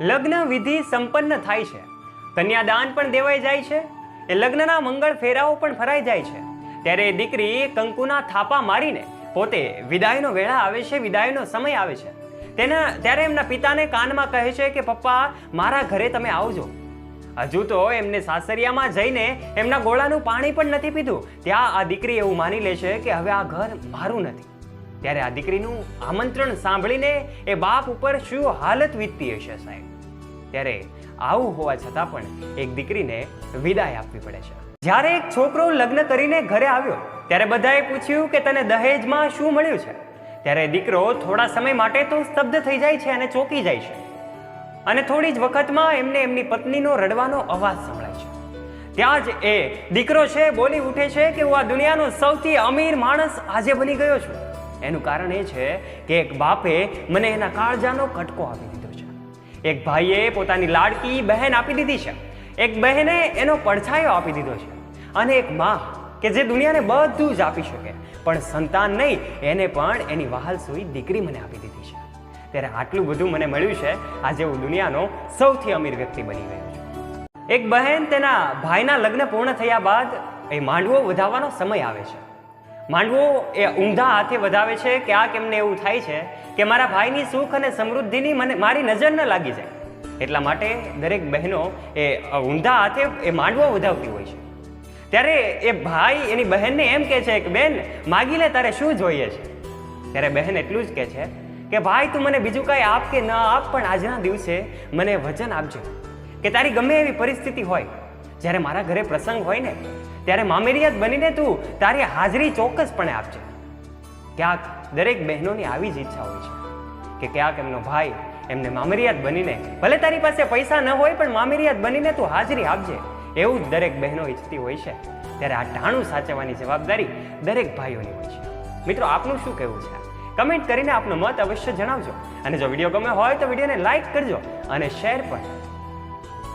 લગ્ન વિધિ સંપન્ન થાય છે. કન્યાદાન પણ દેવાઈ જાય છે. એ લગ્નના મંગળ ફેરાઓ પણ ફરાઈ જાય છે. ત્યારે એ દીકરી કંકુના થાપા મારીને પોતે વિદાયનો વેળા આવે છે, વિદાયનો સમય આવે છે. તેના, ત્યારે એમના પિતાને કાનમાં કહે છે કે, પપ્પા, મારા ઘરે તમે આવજો. હજુ તો એમને સાસરિયામાં જઈને એમના ગોળાનું પાણી પણ નથી પીધું. ત્યાં આ દીકરી એવું માની લે છે કે, હવે આ ઘર મારું નથી. ત્યારે આ દીકરીનું આમંત્રણ સાંભળીને એ બાપ ઉપર શું હાલત વીતતી હશે સાહેબ? ત્યારે આવું હોવા છતાં પણ એક દીકરીને વિદાય આપવી પડે છે. જ્યારે એક છોકરો લગ્ન કરીને ઘરે આવ્યો, ત્યારે બધાએ પૂછ્યું કે તને દહેજમાં શું મળ્યું છે? ત્યારે દીકરો થોડા સમય માટે તો સ્તબ્ધ થઈ જાય છે અને ચોંકી જાય છે. અને થોડી જ વખતમાં એમને એમની પત્નીનો રડવાનો અવાજ સંભળાય છે. ત્યાં જ એ દીકરો છે, બોલી ઉઠે છે કે હું આ દુનિયાનો સૌથી અમીર માણસ આજે બની ગયો છું. એનું કારણ એ છે કે એક બાપે મને એના કાળજાનો કટકો આપી દીધો છે. એક ભાઈએ પોતાની લાડકી બહેન આપી દીધી છે. એક બહેને એનો પડછાયો આપી દીધો છે. અને એક મા, કે જે દુનિયાને બધું જ આપી શકે, પણ સંતાન નહીં, એને પણ એની વહાલ સુઈ દીકરી મને આપી દીધી છે. ત્યારે આટલું બધું મને મળ્યું છે આજે હું દુનિયાનો સૌથી અમીર વ્યક્તિ બની ગયો છું. એક બહેન તેના ભાઈના લગ્ન પૂર્ણ થયા બાદ એ માંડવો વધાવવાનો સમય આવે છે. માંડવો એ ઊંધા હાથે વધાવે છે કે આ એમને એવું થાય છે કે મારા ભાઈની સુખ અને સમૃદ્ધિની મને મારી નજર ન લાગી જાય. એટલા માટે દરેક બહેનો એ ઊંધા હાથે એ માંડવો વધાવતી હોય છે. ત્યારે એ ભાઈ એની બહેનને એમ કહે છે કે, બેન, માગી લે, તારે શું જોઈએ છે? ત્યારે બહેન એટલું જ કહે છે કે, ભાઈ, તું મને બીજું કાંઈ આપ કે ન આપ, પણ આજના દિવસે મને વચન આપજો. કે તારી ગમે એવી પરિસ્થિતિ હોય જ્યારે મારા ઘરે પ્રસંગ હોય ને, ત્યારે મામેરિયાત બનીને તું તારી હાજરી ચોક્કસપણે આપજે. ક્યાંક દરેક બહેનોની આવી જ ઈચ્છા હોય છે કે ક્યાંક એમનો ભાઈ એમને મામેરિયાત બનીને, ભલે તારી પાસે પૈસા ન હોય, પણ મામેરિયાત બનીને તું હાજરી આપજે. એવું જ દરેક બહેનો ઈચ્છતી હોય છે. ત્યારે આ ટાણું સાચવવાની જવાબદારી દરેક ભાઈઓની હોય છે. મિત્રો, આપનું શું કહેવું છે? કમેન્ટ કરીને આપનો મત અવશ્ય જણાવજો. અને જો વીડિયો ગમે હોય તો વિડીયોને લાઈક કરજો અને શેર પણ.